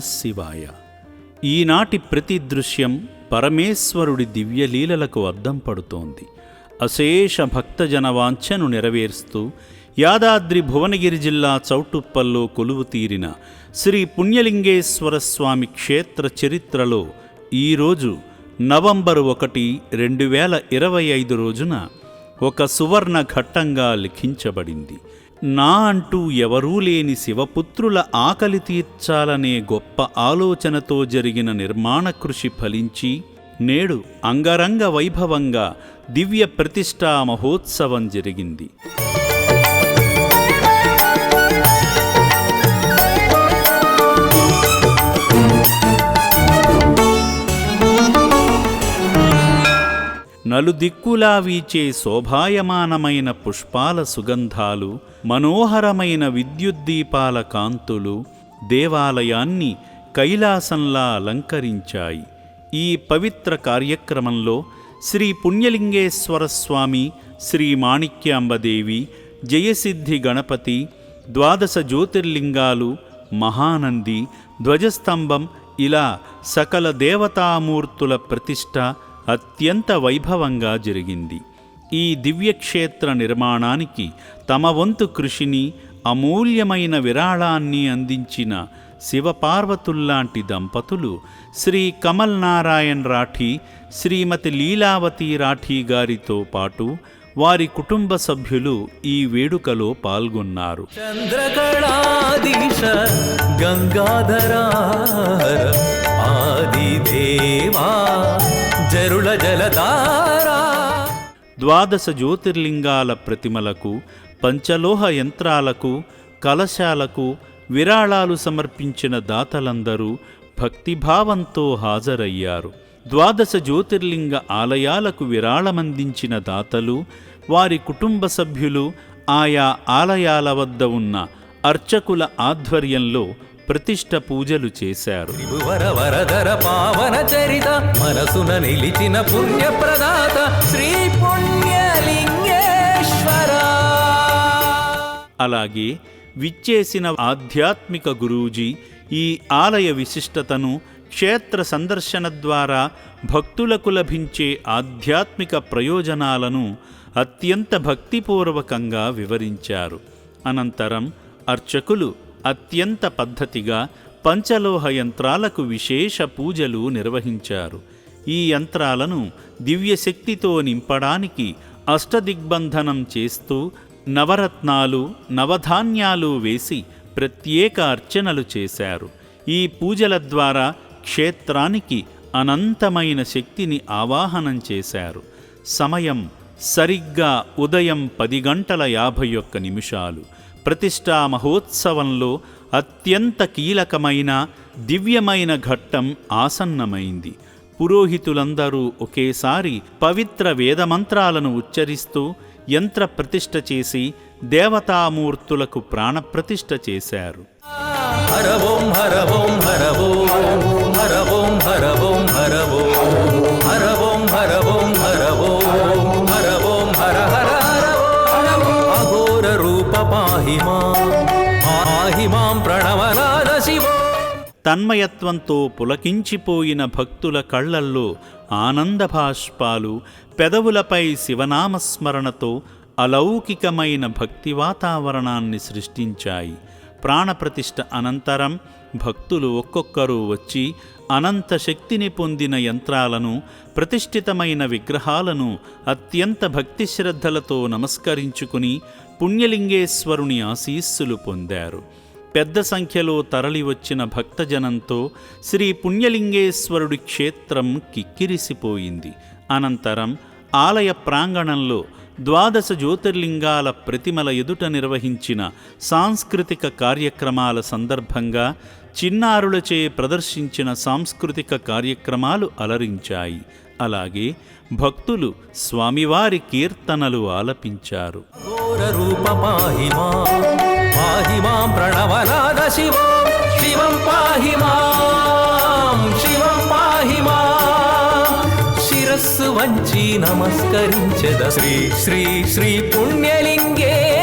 నమశివాయ. ఈనాటి ప్రతి దృశ్యం పరమేశ్వరుడి దివ్యలీలలకు అద్దం పడుతోంది. అశేష భక్తజన వాంఛను నెరవేరుస్తూ యాదాద్రి భువనగిరి జిల్లా చౌటుప్పల్లో కొలువు తీరిన శ్రీ పుణ్యలింగేశ్వర స్వామి క్షేత్ర చరిత్రలో ఈరోజు నవంబరు ఒకటి రెండు వేల ఇరవై ఐదు రోజున ఒక సువర్ణ ఘట్టంగా లిఖించబడింది. నా అంటూ ఎవరూ లేని శివపుత్రుల ఆకలి తీర్చాలనే గొప్ప ఆలోచనతో జరిగిన నిర్మాణ కృషి ఫలించి నేడు అంగరంగ వైభవంగా దివ్య ప్రతిష్టా మహోత్సవం జరిగింది. నలుదిక్కులా వీచే శోభాయమానమైన పుష్పాల సుగంధాలు మనోహరమైన విద్యుద్దీపాల కాంతులు దేవాలయాన్ని కైలాసంలా అలంకరించాయి. ఈ పవిత్ర కార్యక్రమంలో శ్రీ పుణ్యలింగేశ్వర స్వామి శ్రీ మాణిక్యాంబదేవి జయసిద్ధి గణపతి ద్వాదశ జ్యోతిర్లింగాలు మహానంది ధ్వజస్తంభం ఇలా సకల దేవతామూర్తుల ప్రతిష్ట అత్యంత వైభవంగా జరిగింది. ఈ దివ్యక్షేత్ర నిర్మాణానికి తమ వంతు కృషిని అమూల్యమైన విరాళాన్ని అందించిన శివపార్వతుల్లాంటి దంపతులు శ్రీ కమల్ నారాయణ్ రాఠీ శ్రీమతి లీలావతి రాఠీ గారితో పాటు వారి కుటుంబ సభ్యులు ఈ వేడుకలో పాల్గొన్నారు. చంద్రకళాదీశ గంగాధరా జలధారా ద్వాదశ జ్యోతిర్లింగాల ప్రతిమలకు పంచలోహ యంత్రాలకు కలశాలకు విరాళాలు సమర్పించిన దాతలందరూ భక్తిభావంతో హాజరయ్యారు. ద్వాదశ జ్యోతిర్లింగ ఆలయాలకు విరాళమందించిన దాతలు వారి కుటుంబ సభ్యులు ఆయా ఆలయాల వద్ద ఉన్న అర్చకుల ఆధ్వర్యంలో ప్రతిష్ఠ పూజలు చేశారు. త్రిభువర వరదర పావన చరిత మనసున నిలిచిన పుణ్యప్రదాత శ్రీ పుణ్యలింగేశ్వర అలాగే విచ్చేసిన ఆధ్యాత్మిక గురూజీ ఈ ఆలయ విశిష్టతను క్షేత్ర సందర్శన ద్వారా భక్తులకు లభించే ఆధ్యాత్మిక ప్రయోజనాలను అత్యంత భక్తిపూర్వకంగా వివరించారు. అనంతరం అర్చకులు అత్యంత పద్ధతిగా పంచలోహ యంత్రాలకు విశేష పూజలు నిర్వహించారు. ఈ యంత్రాలను దివ్యశక్తితో నింపడానికి అష్టదిగ్బంధనం చేస్తూ నవరత్నాలు నవధాన్యాలు వేసి ప్రత్యేక అర్చనలు చేశారు. ఈ పూజల ద్వారా క్షేత్రానికి అనంతమైన శక్తిని ఆవాహనం చేశారు. సమయం సరిగ్గా ఉదయం పది గంటల యాభై ఒక్క నిమిషాలు. ప్రతిష్టా మహోత్సవంలో అత్యంత కీలకమైన దివ్యమైన ఘట్టం ఆసన్నమైంది. పురోహితులందరూ ఒకేసారి పవిత్ర వేదమంత్రాలను ఉచ్చరిస్తూ యంత్ర ప్రతిష్ఠ చేసి దేవతామూర్తులకు ప్రాణప్రతిష్ఠ చేశారు. హర ఓం హర ఓం తన్మయత్వంతో పులకించిపోయిన భక్తుల కళ్ళల్లో ఆనందభాష్పాలు పెదవులపై శివనామస్మరణతో అలౌకికమైన భక్తి వాతావరణాన్ని సృష్టించాయి. ప్రాణప్రతిష్ఠ అనంతరం భక్తులు ఒక్కొక్కరు వచ్చి అనంత శక్తిని పొందిన యంత్రాలను ప్రతిష్ఠితమైన విగ్రహాలను అత్యంత భక్తి శ్రద్ధలతో నమస్కరించుకుని పుణ్యలింగేశ్వరుని ఆశీస్సులు పొందారు. పెద్ద సంఖ్యలో తరలివచ్చిన భక్తజనంతో శ్రీ పుణ్యలింగేశ్వరుడి క్షేత్రం కిక్కిరిసిపోయింది. అనంతరం ఆలయ ప్రాంగణంలో ద్వాదశ జ్యోతిర్లింగాల ప్రతిమల ఎదుట నిర్వహించిన సాంస్కృతిక కార్యక్రమాల సందర్భంగా చిన్నారులచే ప్రదర్శించిన సాంస్కృతిక కార్యక్రమాలు అలరించాయి. అలాగే భక్తులు స్వామివారి కీర్తనలు ఆలపించారు. ప్రణవనాద శివం పాహిమా. వంచి నమస్కరించద. శ్రీ శ్రీ శ్రీ పుణ్యలింగే